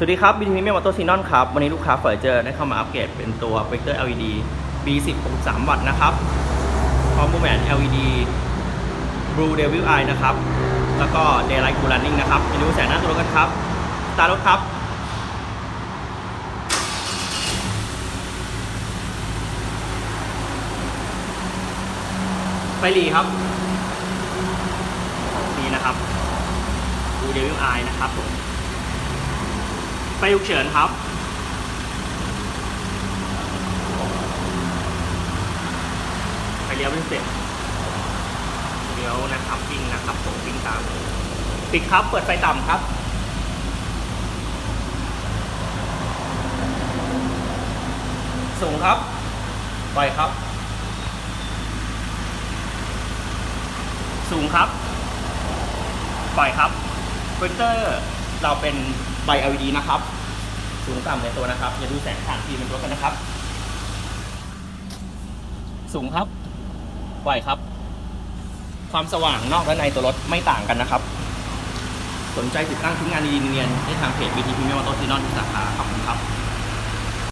สวัสดีครับ BTP เมียมอเตอร์ซีนอนครับ วันนี้ลูกค้าเฟอร์เจอร์ได้เข้ามาอัปเกรดเป็นตัว Projector LED B10 63 วัตต์นะครับ พร้อมบูแมน LED Blue Devil Eye นะครับ แล้วก็ Daylight Cool Running นะครับไปดูแสงหน้าตัวรถกันครับ ตารถครับ ไฟหลีครับนี่นะครับ Blue Devil Eye นะครับผม ไฟฉุกเฉินครับ ไปเลี้ยวเป็นเสร็จเลี้ยวนะครับวิ่งนะครับผมวิ่งตามปิดครับ เปิดไฟต่ำครับสูงครับปล่อยครับ สูงครับปล่อยครับโปรเจคเตอร์ เราเป็นใบ LED นะครับ สูงต่ำในตัวนะครับ อย่าดูแสงผ่านทีมเป็นรถกันนะครับ สูงครับไหวครับ ความสว่างนอกและในตัวรถไม่ต่างกันนะครับ สนใจติดตั้งทุกงานดีเนียนได้ทางเพจ BTP m e m o t o s i n o n ทุกสาขาขอบคุณครับ